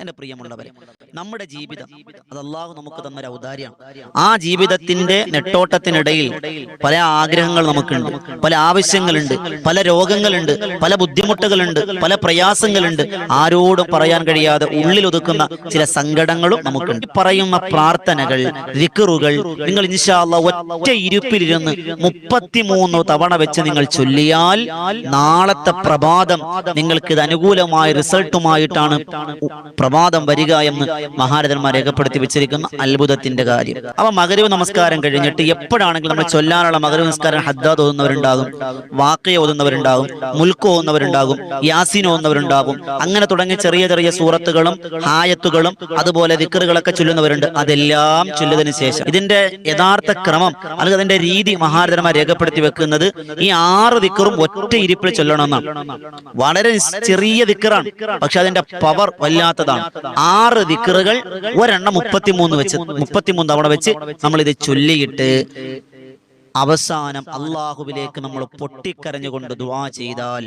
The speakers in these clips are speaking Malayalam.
എന്റെ പ്രിയമുള്ളവരെ നമ്മുടെ ജീവിതം അത് അള്ളാഹു നമുക്ക് തന്നൊരു ഔദാര്യമാണ്. ആ ജീവിതത്തിന്റെ നെട്ടോട്ടത്തിനിടയിൽ പല ആഗ്രഹങ്ങൾ നമുക്കുണ്ട് പല ആവശ്യങ്ങളുണ്ട് പല രോഗങ്ങളുണ്ട് പല ബുദ്ധിമുട്ടുകളുണ്ട് പല പ്രയാസങ്ങളുണ്ട്. ആരോടും പറയാൻ കഴിയാതെ ഉള്ളിൽ ഒതുക്കുന്ന ചില സങ്കടങ്ങളും നമുക്കുണ്ട്. പറയുന്ന പ്രാർത്ഥനകൾ വിക്കറുകൾ നിങ്ങൾ ഇൻഷാല്ല ഒറ്റ ഇരുപ്പിലിരുന്ന് മുപ്പത്തിമൂന്ന് തവണ വെച്ച് നിങ്ങൾ ചൊല്ലിയാൽ നാളത്തെ പ്രഭാതം നിങ്ങൾക്ക് ഇത് അനുകൂലമായ റിസൾട്ടുമായിട്ടാണ് പ്രഭാതം വരിക എന്ന് മഹാരഥന്മാർ രേഖപ്പെടുത്തി വെച്ചിരിക്കുന്ന അത്ഭുതത്തിന്റെ കാര്യം. അപ്പൊ മകരവ് നമസ്കാരം കഴിഞ്ഞിട്ട് എപ്പോഴാണെങ്കിലും നമ്മൾ ചൊല്ലാനുള്ള മകരവ് നമസ്കാരം ഹദ്ദാദ് ഓതുന്നവരുണ്ടാകും വാക്കയ ഓതുന്നവരുണ്ടാകും മുൽക്ക് ഓതുന്നവരുണ്ടാകും യാസിൻ ഓതുന്നവരുണ്ടാകും. അങ്ങനെ തുടങ്ങിയ ചെറിയ ചെറിയ സൂറത്തുകളും ഹായത്തുകളും അതുപോലെ ദിക്കറുകളൊക്കെ ചൊല്ലുന്നവരുണ്ട്. അതെല്ലാം ചൊല്ലിയതിനു ശേഷം ഇതിന്റെ യഥാർത്ഥ ക്രമം അല്ലെങ്കിൽ അതിന്റെ രീതി മഹാരഥന്മാർ രേഖപ്പെടുത്തി വെക്കുന്നത് ഈ ആറ് ദിക്കറും ഒറ്റ ഇരിപ്പിൽ ചൊല്ലണമെന്നാണ്. വളരെ ചെറിയ ദിക്കറാണ് പക്ഷെ അതിന്റെ പവർ വല്ലാത്തതാണ്. ആറ് ദിക്കറുകൾ ഒരെണ്ണം മുപ്പത്തിമൂന്ന് വെച്ച് മുപ്പത്തിമൂന്ന് തവണ വെച്ച് നമ്മൾ ഇത് ചൊല്ലിയിട്ട് അവസാനം അള്ളാഹുവിലേക്ക് നമ്മൾ പൊട്ടിക്കരഞ്ഞുകൊണ്ട് ദുവാ ചെയ്താൽ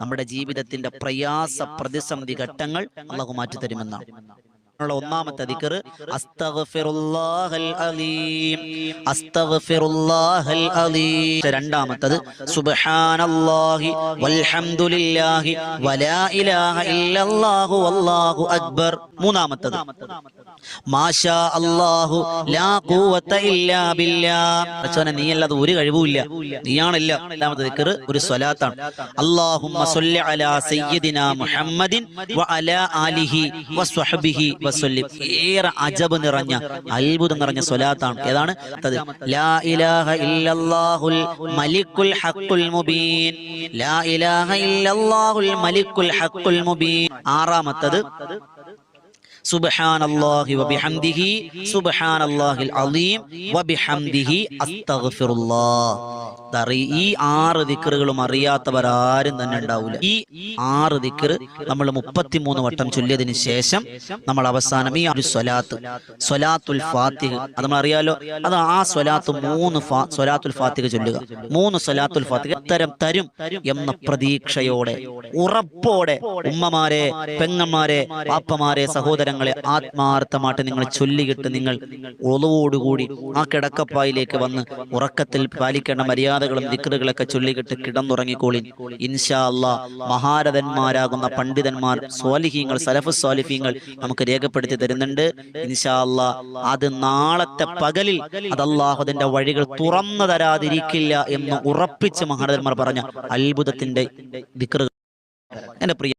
നമ്മുടെ ജീവിതത്തിന്റെ പ്രയാസ പ്രതിസന്ധി ഘട്ടങ്ങൾ അള്ളാഹു മാറ്റിത്തരുമെന്നാണ്. ഉള്ള ഒന്നാമത്തെ ദിക്കർ രണ്ടാമത്തത് സുബ്ഹാനല്ലാഹി വൽഹംദുലില്ലാഹി വലാ ഇലാഹ ഇല്ലല്ലാഹു വല്ലാഹു അക്ബർ. മൂന്നാമത്തത് മാഷാ അല്ലാഹു ലാ ഖുവത ഇല്ലാ ബില്ലാ. അച്ഛനെ നീ അല്ലാതെ ഒരു കഴിവുമില്ല. നീയാണല്ല. രണ്ടാമത്തെ ദിക്കർ ഒരു സ്വലാത്താണ്. അല്ലാഹുമ്മ സല്ലി അലാ സയ്യിദിനാ മുഹമ്മദിൻ വഅലാ ആലിഹി വസ്വഹ്ബിഹി വസല്ലിം ഏറെ അജബ് നിറഞ്ഞ അത്ഭുതം നിറഞ്ഞ സ്വലാത്താണ്. ഏതാണ്? ലാ ഇലാഹ ഇല്ലല്ലാഹുൽ മലിക്കുൽ മുബീൻ. ലാ ഇലാഹ ഇല്ലല്ലാഹുൽ മലിക്കുൽ മുബീൻ. ആറാമത്തത് സുബ്ഹാനല്ലാഹി വബിഹംദിഹി സുബ്ഹാനല്ലാഹിൽ അലീം വബിഹംദിഹി അസ്തഗ്ഫിറുല്ലാഹ്. ഈ ആറ് ദിക്കറുകളും അറിയാത്തവരാരും തന്നെ ഉണ്ടാവില്ല ഈ ആറ് ദിക്കർ നമ്മൾ മുപ്പത്തിമൂന്ന് വട്ടം ചൊല്ലിയതിനു ശേഷം നമ്മൾ അവസാനം ഈ ഒരു സ്വലാത്ത് സ്വലാത്തുൽ ഫാത്തിഹ്. അത് നമ്മൾ അറിയാലോ അത് ആ സ്വലാത്ത് മൂന്ന് സ്വലാത്തുൽ ഫാത്തിഹ് ചൊല്ലുക. മൂന്ന് സ്വലാത്തുൽ ഫാത്തിഹ് ഉത്തരം തരും എന്ന പ്രതീക്ഷയോടെ ഉറപ്പോടെ ഉമ്മമാരെ പെങ്ങന്മാരെ പാപ്പമാരെ സഹോദരങ്ങളെ ആത്മാർത്ഥമായിട്ട് നിങ്ങൾ ചൊല്ലിയിട്ട് നിങ്ങൾ ഒളവോടുകൂടി ആ കിടക്കപ്പായിലേക്ക് വന്ന് ഉറക്കത്തിൽ പാലിക്കേണ്ട മര്യാദകളും ദിക്കറുകളൊക്കെ ചൊല്ലിക്കിട്ട് കിടന്നുറങ്ങിക്കോളി ഇൻഷാ അള്ളാ മഹാരഥന്മാരാകുന്ന പണ്ഡിതന്മാർ സ്വാലിഹീങ്ങൾ സലഫ് സ്വാലിഹീങ്ങൾ നമുക്ക് രേഖപ്പെടുത്തി തരുന്നുണ്ട്. ഇൻഷാ അള്ളാ അത് നാളത്തെ പകലിൽ അത് അള്ളാഹുദിന്റെ വഴികൾ തുറന്നു തരാതിരിക്കില്ല എന്ന് ഉറപ്പിച്ച് മഹാരഥന്മാർ പറഞ്ഞ അത്ഭുതത്തിന്റെ ദിക്കറുകൾ. എന്റെ പ്രിയ